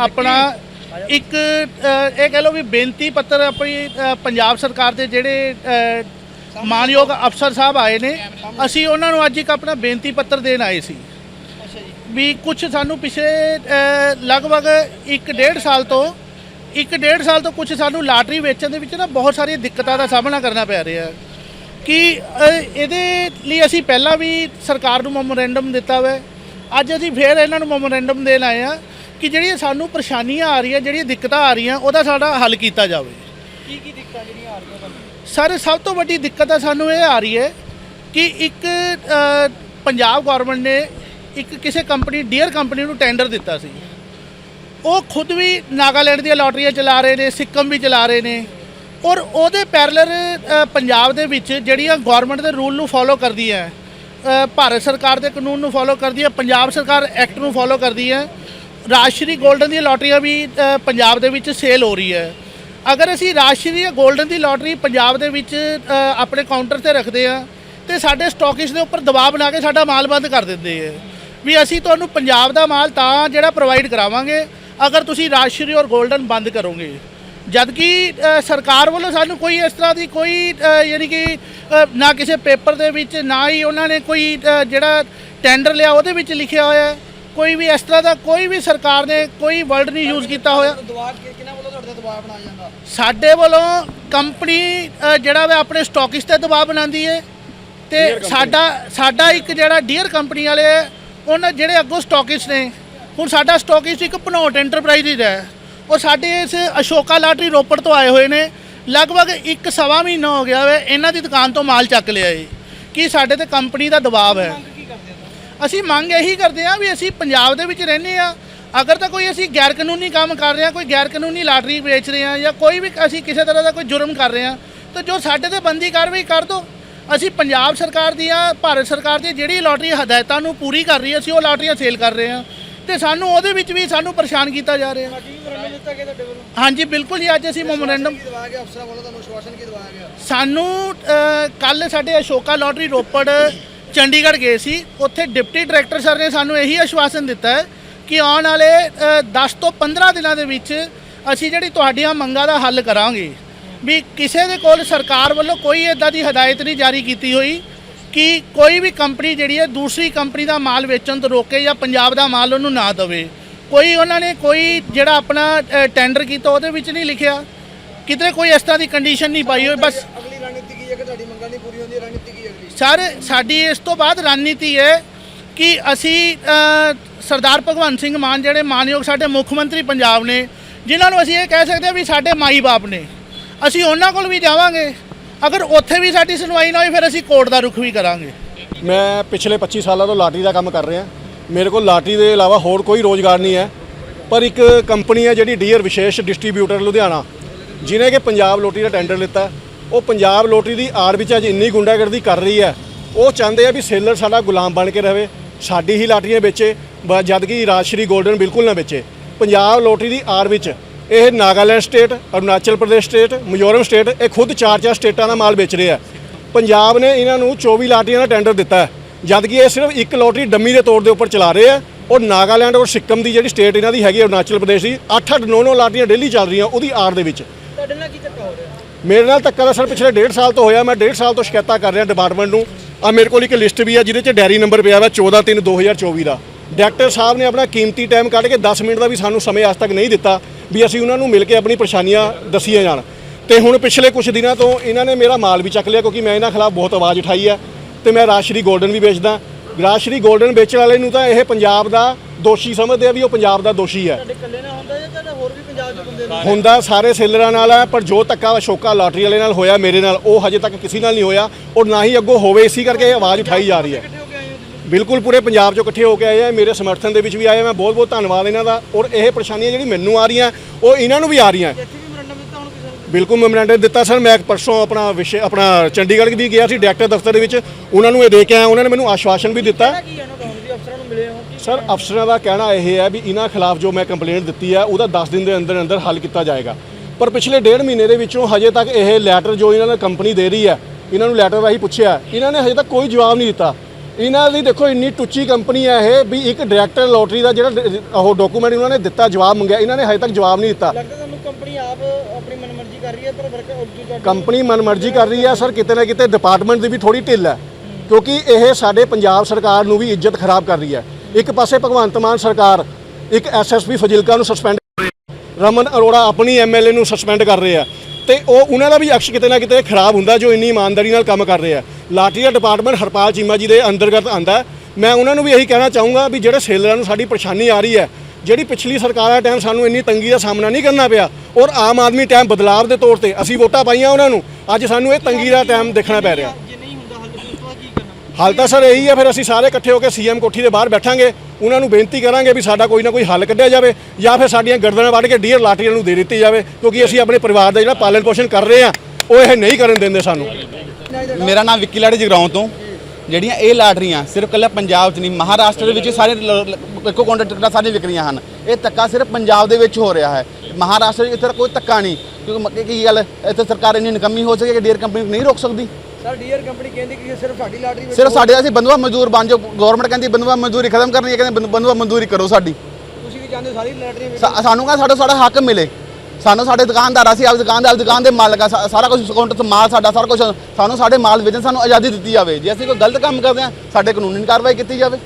ਆਪਣਾ ਇੱਕ ਇਹ ਕਹਿ ਲਓ ਵੀ ਬੇਨਤੀ ਪੱਤਰ ਆਪਣੀ ਪੰਜਾਬ ਸਰਕਾਰ ਦੇ ਜਿਹੜੇ ਮਾਨਯੋਗ ਅਫਸਰ ਸਾਹਿਬ ਆਏ ਨੇ ਅਸੀਂ ਉਹਨਾਂ ਨੂੰ ਅੱਜ ਇੱਕ ਆਪਣਾ ਬੇਨਤੀ ਪੱਤਰ ਦੇਣ ਆਏ ਸੀ। ਵੀ ਕੁਝ ਸਾਨੂੰ ਪਿਛਲੇ ਲਗਭਗ 1.5 ਸਾਲ ਤੋਂ 1.5 ਸਾਲ ਤੋਂ ਕੁਝ ਸਾਨੂੰ ਲਾਟਰੀ ਵੇਚਣ ਦੇ ਵਿੱਚ ਨਾ ਬਹੁਤ ਸਾਰੀਆਂ ਦਿੱਕਤਾਂ ਦਾ ਸਾਹਮਣਾ ਕਰਨਾ ਪੈ ਰਿਹਾ। ਹੈ ਕਿ ਇਹਦੇ ਲਈ ਅਸੀਂ ਪਹਿਲਾਂ ਵੀ ਸਰਕਾਰ ਨੂੰ ਮੈਮੋਰੈਂਡਮ ਦਿੱਤਾ ਹੋਇਆ। ਅੱਜ ਅਸੀਂ ਫੇਰ ਇਹਨਾਂ ਨੂੰ ਮੈਮੋਰੈਂਡਮ ਦੇਣ ਆਏ ਆ ਕਿ ਜਿਹੜੀਆਂ ਸਾਨੂੰ ਪਰੇਸ਼ਾਨੀਆਂ ਆ ਰਹੀਆਂ ਜਿਹੜੀਆਂ ਦਿੱਕਤਾਂ ਆ ਰਹੀਆਂ ਉਹਦਾ ਸਾਡਾ ਹੱਲ ਕੀਤਾ ਜਾਵੇ। ਕੀ ਕੀ ਦਿੱਕਤਾਂ ਜਿਹੜੀਆਂ ਆ ਰਹੀਆਂ ਤੁਹਾਨੂੰ? ਸਰ ਸਭ ਤੋਂ ਵੱਡੀ ਦਿੱਕਤ ਆ ਸਾਨੂੰ ਇਹ ਆ ਰਹੀ ਹੈ ਕਿ ਇੱਕ ਪੰਜਾਬ ਗਵਰਨਮੈਂਟ ਨੇ ਇੱਕ ਕਿਸੇ ਕੰਪਨੀ ਡੀਅਰ ਕੰਪਨੀ ਨੂੰ ਟੈਂਡਰ ਦਿੱਤਾ ਸੀ। ਉਹ ਖੁਦ ਵੀ ਨਾਗਾਲੈਂਡ ਦੀਆਂ ਲਾਟਰੀਆਂ ਚਲਾ ਰਹੇ ਨੇ ਸਿੱਕਮ ਵੀ ਚਲਾ ਰਹੇ ਨੇ। ਔਰ ਉਹਦੇ ਪੈਰਲਰ ਪੰਜਾਬ ਦੇ ਵਿੱਚ ਜਿਹੜੀਆਂ ਗਵਰਨਮੈਂਟ ਦੇ ਰੂਲ ਨੂੰ ਫੋਲੋ ਕਰਦੀ ਹੈ ਭਾਰਤ ਸਰਕਾਰ ਦੇ ਕਾਨੂੰਨ ਨੂੰ ਫੋਲੋ ਕਰਦੀ ਹੈ ਪੰਜਾਬ ਸਰਕਾਰ ਐਕਟ ਨੂੰ ਫੋਲੋ ਕਰਦੀ ਹੈ ਰਾਸ਼ਰੀ 골ਡਨ ਦੀ ਲੋਟਰੀਆਂ ਵੀ ਪੰਜਾਬ ਦੇ ਵਿੱਚ ਸੇਲ ਹੋ ਰਹੀ ਹੈ। ਅਗਰ ਅਸੀਂ ਰਾਸ਼ਰੀ ਰਾਸ਼ਟਰੀ 골ਡਨ ਦੀ ਲੋਟਰੀ ਪੰਜਾਬ ਦੇ ਵਿੱਚ ਆਪਣੇ ਕਾਊਂਟਰ ਤੇ ਰੱਖਦੇ ਆ ਤੇ ਸਾਡੇ ਸਟਾਕਿਸ਼ ਦੇ ਉੱਪਰ ਦਬਾਅ ਬਣਾ ਕੇ ਸਾਡਾ ਮਾਲ ਬੰਦ ਕਰ ਦਿੰਦੇ ਆ ਵੀ ਅਸੀਂ ਤੁਹਾਨੂੰ ਪੰਜਾਬ ਦਾ ਮਾਲ ਤਾਂ ਜਿਹੜਾ ਪ੍ਰੋਵਾਈਡ ਕਰਾਵਾਂਗੇ, ਅਗਰ ਤੁਸੀਂ ਰਾਸ਼ਰੀ ਔਰ 골ਡਨ ਬੰਦ ਕਰੋਗੇ। ਜਦਕਿ ਸਰਕਾਰ ਵੱਲੋਂ ਸਾਨੂੰ ਕੋਈ ਇਸ ਤਰ੍ਹਾਂ ਦੀ ਕੋਈ ਯਾਨੀ ਕਿ ਨਾ ਕਿਸੇ ਪੇਪਰ ਦੇ ਵਿੱਚ, ਨਾ ਹੀ ਉਹਨਾਂ ਨੇ ਕੋਈ ਜਿਹੜਾ ਟੈਂਡਰ ਲਿਆ ਉਹਦੇ ਵਿੱਚ ਲਿਖਿਆ ਹੋਇਆ ਹੈ। ਕੋਈ ਵੀ ਇਸ ਤਰ੍ਹਾਂ ਦਾ ਕੋਈ ਵੀ ਸਰਕਾਰ ਨੇ ਕੋਈ ਵਰਡ ਨਹੀਂ ਯੂਜ਼ ਕੀਤਾ ਹੋਇਆ। ਦਬਾਅ ਕਿ- ਕਿਹਨਾਂ ਵੱਲੋਂ ਤੁਹਾਡੇ ਤੇ ਦਬਾਅ ਬਣਾਇਆ ਜਾਂਦਾ? ਸਾਡੇ ਵੱਲੋਂ ਕੰਪਨੀ ਜਿਹੜਾ ਵਾ ਆਪਣੇ ਸਟਾਕਿਸ ਤੇ ਦਬਾਅ ਬਣਾਉਂਦੀ ਹੈ ਤੇ ਸਾਡਾ ਸਾਡਾ ਇੱਕ ਜਿਹੜਾ ਡੀਅਰ ਕੰਪਨੀ ਵਾਲੇ ਹੈ, ਉਹਨਾਂ ਜਿਹੜੇ ਅੱਗੋਂ ਸਟਾਕਿਸ ਨੇ ਹੁਣ ਸਾਡਾ ਸਟਾਕਿਸ ਇੱਕ ਭਨੋਟ ਐਂਟਰਪ੍ਰਾਈਜ਼ਸ ਹੈ ਉਹ ਸਾਡੇ ਇਸ ਅਸ਼ੋਕਾ ਲਾਟਰੀ ਰੋਪੜ ਤੋਂ ਆਏ ਹੋਏ ਨੇ ਲਗਭਗ ਇੱਕ ਸਵਾ ਮਹੀਨਾ ਹੋ ਗਿਆ ਵੇ ਇਹਨਾਂ ਦੀ ਦੁਕਾਨ ਤੋਂ ਮਾਲ ਚੱਕ ਲਿਆ ਏ। ਕਿ ਸਾਡੇ ਤੇ ਕੰਪਨੀ ਦਾ ਦਬਾਅ ਹੋ? ਅਸੀਂ ਮੰਗ ਇਹੀ ਕਰਦੇ ਹਾਂ ਵੀ ਅਸੀਂ ਪੰਜਾਬ ਦੇ ਵਿੱਚ ਰਹਿੰਦੇ ਆ ਅਗਰ ਤਾਂ ਕੋਈ ਅਸੀਂ ਗੈਰ ਕਾਨੂੰਨੀ ਕੰਮ ਕਰ ਰਹੇ ਹਾਂ ਕੋਈ ਗੈਰ ਕਾਨੂੰਨੀ ਲਾਟਰੀ ਵੇਚ ਰਹੇ ਹਾਂ ਜਾਂ ਕੋਈ ਵੀ ਅਸੀਂ ਕਿਸੇ ਤਰ੍ਹਾਂ ਦਾ ਕੋਈ ਜੁਰਮ ਕਰ ਰਹੇ ਹਾਂ ਤਾਂ ਜੋ ਸਾਡੇ ਤੇ ਬੰਦੀ ਕਾਰਵਾਈ ਕਰ ਦਿਓ। ਅਸੀਂ ਪੰਜਾਬ ਸਰਕਾਰ ਦੀਆਂ ਭਾਰਤ ਸਰਕਾਰ ਦੀ ਜਿਹੜੀ ਲਾਟਰੀ ਹਦਾਇਤਾਂ ਨੂੰ ਪੂਰੀ ਕਰ ਰਹੀ ਹੈ ਅਸੀਂ ਉਹ ਲਾਟਰੀਆਂ ਸੇਲ ਕਰ ਰਹੇ ਹਾਂ। ਤੇ ਸਾਨੂੰ ਉਹਦੇ ਵਿੱਚ ਵੀ ਸਾਨੂੰ ਪਰੇਸ਼ਾਨ ਕੀਤਾ ਜਾ ਰਿਹਾ। ਹਾਂਜੀ ਬਿਲਕੁਲ ਜੀ ਅੱਜ ਅਸੀਂ ਮੈਮੋਰੈਂਡਮ ਸਾਨੂੰ ਕੱਲ ਸਾਡੇ ਅਸ਼ੋਕਾ ਲਾਟਰੀ ਰੋਪੜ ਚੰਡੀਗੜ੍ਹ ਗਏ ਸੀ ਉੱਥੇ ਡਿਪਟੀ ਡਾਇਰੈਕਟਰ ਸਰ ਨੇ ਸਾਨੂੰ ਇਹੀ ਆਸ਼ਵਾਸਨ ਦਿੱਤਾ ਹੈ ਕਿ ਆਉਣ ਵਾਲੇ ਅ, 10 ਤੋਂ 15 ਦਿਨਾਂ ਦੇ ਵਿੱਚ ਅਸੀਂ ਜਿਹੜੀ ਤੁਹਾਡੀਆਂ ਮੰਗਾਂ ਦਾ ਹੱਲ ਕਰਾਂਗੇ। ਵੀ ਕਿਸੇ ਦੇ ਕੋਲ ਸਰਕਾਰ ਵੱਲੋਂ ਕੋਈ ਇਦਾਂ ਦੀ ਹਦਾਇਤ ਨਹੀਂ ਜਾਰੀ ਕੀਤੀ ਹੋਈ ਕਿ ਕੋਈ ਵੀ ਕੰਪਨੀ ਜਿਹੜੀ ਹੈ ਦੂਸਰੀ ਕੰਪਨੀ ਦਾ ਮਾਲ ਵੇਚਣ ਤੋਂ ਰੋਕੇ ਜਾਂ ਪੰਜਾਬ ਦਾ ਮਾਲ ਉਹਨੂੰ ਨਾ ਦੇਵੇ। ਕੋਈ ਉਹਨਾਂ ਨੇ ਕੋਈ ਜਿਹੜਾ ਆਪਣਾ ਟੈਂਡਰ ਕੀਤਾ ਉਹਦੇ ਵਿੱਚ ਨਹੀਂ ਲਿਖਿਆ। ਕਿਤੇ ਕੋਈ ਇਸ ਤਰ੍ਹਾਂ ਦੀ ਕੰਡੀਸ਼ਨ ਨਹੀਂ ਪਾਈ ਹੋਈ ਬਸ ਅਗਲੀ ਰਣਨੀਤੀ ਕੀ ਹੈ ਕਿ ਤੁਹਾਡੀ ਮੰਗਾਂ ਨਹੀਂ ਪੂਰੀ ਹੁੰਦੀ ਰਣਨੀਤੀ ਕੀ ਹੈ ਅਗਲੀ? ਸਰ ਸਾਡੀ ਇਸ ਤੋਂ ਬਾਅਦ ਰਣਨੀਤੀ ਹੈ ਕਿ ਅਸੀਂ ਸਰਦਾਰ ਭਗਵੰਤ ਸਿੰਘ ਮਾਨ ਜਿਹੜੇ ਮਾਨਯੋਗ ਸਾਡੇ ਮੁੱਖ ਮੰਤਰੀ ਪੰਜਾਬ ਨੇ ਜਿਨ੍ਹਾਂ ਨੂੰ ਅਸੀਂ ਇਹ ਕਹਿ ਸਕਦੇ ਹਾਂ ਵੀ ਸਾਡੇ ਮਾਈ ਬਾਪ ਨੇ ਅਸੀਂ ਉਹਨਾਂ ਕੋਲ ਵੀ ਜਾਵਾਂਗੇ। ਅਗਰ ਉੱਥੇ ਵੀ ਸਾਡੀ ਸੁਣਵਾਈ ਨਾ ਹੋਈ ਫਿਰ ਅਸੀਂ ਕੋਰਟ ਦਾ ਰੁਖ ਵੀ ਕਰਾਂਗੇ। ਮੈਂ ਪਿਛਲੇ 25 ਸਾਲਾਂ ਤੋਂ ਲਾਟਰੀ ਦਾ ਕੰਮ ਕਰ ਰਿਹਾ। ਮੇਰੇ ਕੋਲ ਲਾਟਰੀ ਦੇ ਇਲਾਵਾ ਹੋਰ ਕੋਈ ਰੋਜ਼ਗਾਰ ਨਹੀਂ ਹੈ। ਪਰ ਇੱਕ ਕੰਪਨੀ ਹੈ ਜਿਹੜੀ ਡੀਅਰ ਵਿਸ਼ੇਸ਼ ਡਿਸਟ੍ਰੀਬਿਊਟਰ ਲੁਧਿਆਣਾ ਜਿਨੇ ਕਿ ਪੰਜਾਬ ਲੋਟਰੀ ਦਾ ਟੈਂਡਰ ਲਿੱਤਾ। ਉਹ ਪੰਜਾਬ ਲੋਟਰੀ ਦੀ ਆੜ ਵਿੱਚ ਅੱਜ ਇੰਨੀ ਗੁੰਡਾਗਰਦੀ ਕਰ ਰਹੀ ਹੈ। ਉਹ ਚਾਹੁੰਦੇ ਆ ਵੀ ਸੇਲਰ ਸਾਡਾ ਗੁਲਾਮ ਬਣ ਕੇ ਰਹੇ ਸਾਡੀ ਹੀ ਲਾਟਰੀਆਂ ਵੇਚੇ, ਬ- ਜਦ ਕਿ ਰਾਜਸ਼੍ਰੀ 골ਡਨ ਬਿਲਕੁਲ ਨਾ ਵੇਚੇ। ਪੰਜਾਬ ਲੋਟਰੀ ਦੀ ਆੜ ਵਿੱਚ ਇਹ Nagaland state, Arunachal Pradesh state, Mizoram state, ਇਹ ਖੁਦ ਚਾਰ ਚਾਰ ਸਟੇਟਾਂ ਦਾ ਮਾਲ ਵੇਚ ਰਿਹਾ ਪੰਜਾਬ ਨੇ ਇਹਨਾਂ ਨੂੰ 24 ਲਾਟਰੀਆਂ ਦਾ ਟੈਂਡਰ ਦਿੱਤਾ ਹੈ, ਜਦ ਕਿ ਇਹ ਸਿਰਫ ਇੱਕ ਲੋਟਰੀ ਡੰਮੀ ਦੇ ਤੌਰ ਦੇ ਉੱਪਰ ਚਲਾ ਰਹੇ ਆ। ਔਰ ਨਾਗਾਲੈਂਡ ਔਰ ਸਿੱਕਮ ਦੀ ਜਿਹੜੀ ਸਟੇਟ ਇਹਨਾਂ ਦੀ ਹੈਗੀ ਅਰੁਣਾਚਲ ਪ੍ਰਦੇਸ਼ ਦੀ 8-8 9-9 ਲਾਟਰੀਆਂ ਡੇਲੀ ਚੱਲ ਰਹੀਆਂ ਉਹਦੀ ਆੜ ਦੇ ਵਿੱਚ। ਤੁਹਾਡੇ ਨਾਲ ਕੀ ਧੱਕਾ ਹੋ ਰਿਹਾ? ਮੇਰੇ ਨਾਲ ਧੱਕਾ ਦਾ ਸਰ ਪਿਛਲੇ 1.5 ਸਾਲ ਤੋਂ ਹੋਇਆ, ਮੈਂ 1.5 ਸਾਲ ਤੋਂ ਸ਼ਿਕਾਇਤਾਂ ਕਰ ਰਿਹਾ ਡਿਪਾਰਟਮੈਂਟ ਨੂੰ। ਆ ਮੇਰੇ ਕੋਲ ਇੱਕ ਲਿਸਟ ਵੀ ਆ, ਜਿਹਦੇ 'ਚ ਡੈਰੀ ਨੰਬਰ ਪਿਆ ਵਾ 14/3/2024 ਦਾ ਡਾਇਰੈਕਟਰ ਸਾਹਿਬ ਨੇ ਆਪਣਾ ਕੀਮਤੀ ਟਾਈਮ ਕੱਢ ਕੇ 10 ਮਿੰਟ ਦਾ ਵੀ ਸਾਨੂੰ ਸਮੇਂ ਅੱਜ ਤੱਕ ਨਹੀਂ ਦਿੱਤਾ ਵੀ ਅਸੀਂ ਉਹਨਾਂ ਨੂੰ ਮਿਲ ਕੇ ਆਪਣੀ ਪਰੇਸ਼ਾਨੀਆਂ ਦੱਸੀਆਂ ਜਾਣ। ਤੇ ਹੁਣ ਪਿਛਲੇ ਕੁਝ ਦਿਨਾਂ ਤੋਂ ਇਹਨਾਂ ਨੇ ਮੇਰਾ ਮਾਲ ਵੀ ਚੱਕ ਲਿਆ ਕਿਉਂਕਿ ਮੈਂ ਇਹਨਾਂ ਖਿਲਾਫ ਬਹੁਤ ਆਵਾਜ਼ ਉਠਾਈ ਹੈ ਤੇ ਮੈਂ ਰਾਸ਼ਟਰੀ 골ਡਨ ਵੀ ਵੇਚਦਾ। ਰਾਸ਼ਟਰੀ 골ਡਨ ਵੇਚਣ ਵਾਲੇ ਨੂੰ ਤਾਂ ਇਹ ਪੰਜਾਬ ਦਾ ਦੋਸ਼ੀ ਸਮਝਦੇ ਆ ਵੀ ਉਹ ਪੰਜਾਬ ਦਾ ਦੋਸ਼ੀ ਹੈ। ਤੁਹਾਡੇ ਇਕੱਲੇ ਨਾਲ ਹੁੰਦਾ ਜਾਂ ਤੁਹਾਡੇ ਹੋਰ ਵੀ ਪੰਜਾਬ ਦੇ ਬੰਦੇ ਨਾਲ? ਹੁੰਦਾ ਸਾਰੇ ਸੇਲਰਾਂ ਨਾਲ ਹੈ ਪਰ ਜੋ ਧੱਕਾ ਅਸ਼ੋਕਾ ਲਾਟਰੀ ਵਾਲੇ ਨਾਲ ਹੋਇਆ ਮੇਰੇ ਨਾਲ ਉਹ ਹਜੇ ਤੱਕ ਕਿਸੇ ਨਾਲ ਨਹੀਂ ਹੋਇਆ। ਔਰ ਨਾ ਹੀ ਅੱਗੋਂ ਹੋਵੇ ਇਸੇ ਕਰਕੇ ਇਹ ਆਵਾਜ਼ ਉਠਾਈ ਜਾ ਰਹੀ ਹੈ। ਇਕੱਠੇ ਹੋ ਕੇ ਆਏ ਹੋ ਤੁਸੀਂ? ਬਿਲਕੁਲ ਪੂਰੇ ਪੰਜਾਬ ਚੋਂ ਇਕੱਠੇ ਹੋ ਕੇ ਆਏ ਆ ਮੇਰੇ ਸਮਰਥਨ ਦੇ ਵਿੱਚ ਵੀ ਆਏ ਆ। ਮੈਂ ਬਹੁਤ ਬਹੁਤ ਧੰਨਵਾਦ ਇਹਨਾਂ ਦਾ ਔਰ ਇਹ ਪਰੇਸ਼ਾਨੀਆਂ ਜਿਹੜੀ ਮੈਨੂੰ ਆ ਰਹੀਆਂ ਉਹ ਇਹਨਾਂ ਨੂੰ ਵੀ ਆ ਰਹੀਆਂ। ਇੱਥੇ ਵੀ ਮੈਮੋਰੈਂਡਮ ਦਿੱਤਾ ਹੁਣ ਕਿਸੇ ਨੂੰ ਬਿਲਕੁਲ ਮੈਮੋਰੈਂਡਮ ਦਿੱਤਾ ਸਰ ਮੈਂ ਪਰਸੋਂ ਆਪਣਾ ਵਿਸ਼ੇ ਆਪਣਾ ਚੰਡੀਗੜ੍ਹ ਵੀ ਗਿਆ ਸੀ ਡਾਇਰੈਕਟਰ ਦਫ਼ਤਰ ਦੇ ਵਿੱਚ। ਉਹਨਾਂ ਨੂੰ ਇਹ ਦੇ ਕੇ ਆਇਆ ਉਹਨਾਂ ਨੇ ਮੈਨੂੰ ਆਸ਼ਵਾਸਨ ਵੀ ਦਿੱਤਾ। ਸਰ ਅਫਸਰਾਂ ਦਾ ਕਹਿਣਾ ਇਹ ਹੈ ਵੀ ਇਹਨਾਂ ਖਿਲਾਫ ਜੋ ਮੈਂ ਕੰਪਲੇਂਟ ਦਿੱਤੀ ਹੈ ਉਹਦਾ 10 ਦਿਨ ਦੇ ਅੰਦਰ ਅੰਦਰ ਹੱਲ ਕੀਤਾ ਜਾਏਗਾ। ਪਰ ਪਿਛਲੇ ਡੇਢ ਮਹੀਨੇ ਦੇ ਵਿੱਚੋਂ ਹਜੇ ਤੱਕ ਇਹ ਲੈਟਰ ਜੋ ਇਹਨਾਂ ਨੇ ਕੰਪਨੀ ਦੇ ਰਹੀ ਹੈ ਇਹਨਾਂ ਨੂੰ ਲੈਟਰ ਰਾਹੀਂ ਪੁੱਛਿਆ ਇਹਨਾਂ ਨੇ ਹਜੇ ਤੱਕ ਕੋਈ ਜਵਾਬ ਨਹੀਂ ਦਿੱਤਾ। ਇਹਨਾਂ ਦੀ ਦੇਖੋ ਇੰਨੀ ਟੁੱਚੀ ਕੰਪਨੀ ਹੈ ਇਹ ਵੀ ਇੱਕ ਡਾਇਰੈਕਟਰ ਲੋਟਰੀ ਦਾ ਜਿਹੜਾ ਉਹ ਡਾਕੂਮੈਂਟ ਉਹਨਾਂ ਨੇ ਦਿੱਤਾ ਜਵਾਬ ਮੰਗਿਆ ਇਹਨਾਂ ਨੇ ਹਜੇ ਤੱਕ ਜਵਾਬ ਨਹੀਂ ਦਿੱਤਾ। ਕੰਪਨੀ ਆਪ ਆਪਣੀ ਮਨਮਰਜ਼ੀ ਕਰ ਰਹੀ ਹੈ, ਪਰ ਵਰਕਰ ਕੰਪਨੀ ਮਨਮਰਜ਼ੀ ਕਰ ਰਹੀ ਹੈ, ਸਰ, ਕਿਤੇ ਨਾ ਕਿਤੇ ਡਿਪਾਰਟਮੈਂਟ ਦੀ ਵੀ ਥੋੜੀ ਢਿੱਲ ਹੈ, ਕਿਉਂਕਿ ਇਹ ਸਾਡੇ ਪੰਜਾਬ ਸਰਕਾਰ ਨੂੰ ਵੀ ਇੱਜ਼ਤ ਖਰਾਬ ਕਰ ਰਹੀ ਹੈ। ਇੱਕ ਪਾਸੇ ਭਗਵੰਤ ਮਾਨ ਸਰਕਾਰ, ਇੱਕ ਐਸਐਸਪੀ ਫਜ਼ਿਲਕਾ ਨੂੰ ਸਸਪੈਂਡ ਰਮਨ ਅਰੋੜਾ ਆਪਣੀ ਐਮਐਲਏ ਨੂੰ ਸਸਪੈਂਡ ਕਰ ਰਹੇ ਆ ਤੇ ਉਹ, ਉਹਨਾਂ ਦਾ ਵੀ ਅਕਸ਼ ਕਿਤੇ ਨਾ ਕਿਤੇ ਖਰਾਬ ਹੁੰਦਾ ਜੋ ਇੰਨੀ ਇਮਾਨਦਾਰੀ ਨਾਲ ਕੰਮ ਕਰ ਰਹੇ ਆ ਲਾਟਰੀ ਦਾ ਡਿਪਾਰਟਮੈਂਟ ਹਰਪਾਲ ਚੀਮਾ ਜੀ ਦੇ ਅੰਤਰਗਤ ਆਂਦਾ ਮੈਂ ਉਹਨਾਂ ਨੂੰ ਵੀ ਇਹੀ ਕਹਿਣਾ ਚਾਹੂੰਗਾ ਵੀ ਜਿਹੜੇ ਸੇਲਰਾਂ ਨੂੰ ਸਾਡੀ ਪਰੇਸ਼ਾਨੀ ਆ ਰਹੀ ਹੈ ਜਿਹੜੀ ਪਿਛਲੀ ਸਰਕਾਰ ਦਾ ਟਾਈਮ ਸਾਨੂੰ ਇੰਨੀ ਤੰਗੀ ਦਾ ਸਾਹਮਣਾ ਨਹੀਂ ਕਰਨਾ ਪਿਆ ਔਰ ਆਮ ਆਦਮੀ ਟਾਈਮ ਬਦਲਾਵ ਦੇ ਤੌਰ ਤੇ ਅਸੀਂ ਵੋਟਾਂ ਪਾਈਆਂ ਉਹਨਾਂ ਨੂੰ ਅੱਜ ਸਾਨੂੰ ਇਹ ਤੰਗੀ ਦਾ ਟਾਈਮ ਦੇਖਣਾ ਪੈ ਰਿਹਾ। ਜੇ ਨਹੀਂ ਹੁੰਦਾ ਹੱਲ ਫਿਰ ਉਸ ਤੋਂ ਬਾਅਦ ਕੀ ਕਰਨਾ? ਹਾਲ ਤਾਂ ਸਰ ਇਹੀ ਹੈ ਫਿਰ ਅਸੀਂ ਸਾਰੇ ਇਕੱਠੇ ਹੋ ਕੇ ਸੀਐਮ ਕੋਠੀ ਦੇ ਬਾਹਰ ਬੈਠਾਂਗੇ ਉਹਨਾਂ ਨੂੰ ਬੇਨਤੀ ਕਰਾਂਗੇ ਵੀ ਸਾਡਾ ਕੋਈ ਨਾ ਕੋਈ ਹੱਲ ਕੱਢਿਆ ਜਾਵੇ ਜਾਂ ਫਿਰ ਸਾਡੀਆਂ ਗਰਦਨਾਂ ਵੱਢ ਕੇ ਡੀਅਰ ਲਾਟਰੀਆਂ ਨੂੰ ਦੇ ਦਿੱਤੀ ਜਾਵੇ ਕਿਉਂਕਿ ਅਸੀਂ ਆਪਣੇ ਪਰਿਵਾਰ ਦਾ ਜਿਹੜਾ ਪਾਲਣ ਪੋਸ਼ਣ ਕਰ ਰਹੇ ਹਾਂ ਉਹ ਇਹ ਨਹੀਂ ਕਰਨ ਦਿੰਦੇ ਸਾਨੂੰ। ਮੇਰਾ ਨਾਮ ਵਿੱਕੀ ਲਾੜੀ ਜਗਰਾਉਂ ਤੋਂ। ਜਿਹੜੀਆਂ ਇਹ ਲਾਟਰੀਆਂ ਸਿਰਫ ਕੱਲਾ ਪੰਜਾਬ 'ਚ ਨਹੀਂ ਮਹਾਰਾਸ਼ਟਰ ਦੇ ਵਿੱਚ ਸਾਰੇ ਇੱਕੋ ਕਾਊਂਟਰ ਟਿਕਟਾਂ ਸਾਰੀਆਂ ਵਿਕ ਰਹੀਆਂ ਹਨ। ਇਹ ਧੱਕਾ ਸਿਰਫ ਪੰਜਾਬ ਦੇ ਵਿੱਚ ਹੋ ਰਿਹਾ ਹੈ। ਮਹਾਰਾਸ਼ਟਰ 'ਚ ਇੱਥੇ ਕੋਈ ਧੱਕਾ ਨਹੀਂ। ਕਿਉਂਕਿ ਕੀ ਗੱਲ ਇੱਥੇ ਸਰਕਾਰ ਇੰਨੀ ਨਿਕੰਮੀ ਹੋ ਸਕੇ ਕਿ ਡੀਅਰ ਕੰਪਨੀ ਨਹੀਂ ਰੋਕ ਸਕਦੀ? ਸਰ ਡੀਅਰ ਕੰਪਨੀ ਕਹਿੰਦੀ ਕਿ ਸਿਰਫ ਸਾਡੀ ਲਾਟਰੀ ਵਿੱਚ ਸਿਰਫ ਸਾਡੇ ਅਸੀਂ ਬੰਦੂਆ ਮਜ਼ਦੂਰ ਬਣ ਜਾਓ। ਗਵਰਨਮੈਂਟ ਕਹਿੰਦੀ ਬੰਦੂਆ ਮਜ਼ਦੂਰੀ ਖਤਮ ਕਰਨੀ ਹੈ ਕਹਿੰਦੇ ਬੰਦੂਆ ਮਜ਼ਦੂਰੀ ਕਰੋ ਸਾਡੀ। ਤੁਸੀਂ ਵੀ ਚਾਹੁੰਦੇ ਸਾਰੀ ਸਾ- ਸਾਨੂੰ ਕਹਿੰਦਾ ਸਾਡਾ ਸਾਡਾ ਹੱਕ ਮਿਲੇ। ਸਾਨੂੰ ਸਾਡੇ ਦੁਕਾਨਦਾਰ, ਅਸੀਂ ਆਪ ਦੁਕਾਨ ਦੇ ਆਪ ਦੁਕਾਨ ਦੇ ਮਾਲਕ ਆ ਸਾਰਾ ਕੁਝ ਅਕਾਊਂਟ ਮਾਲ ਸਾਡਾ, ਸਾਰਾ ਕੁਝ ਸਾਨੂੰ ਸਾਡੇ ਮਾਲ ਵੇਚਣ ਸਾਨੂੰ ਆਜ਼ਾਦੀ ਦਿੱਤੀ ਜਾਵੇ। ਜੇ ਅਸੀਂ ਕੋਈ ਗਲਤ ਕੰਮ ਕਰਦੇ ਹਾਂ ਸਾਡੇ ਕਾਨੂੰਨੀ ਕਾਰਵਾਈ ਕੀਤੀ ਜਾਵੇ।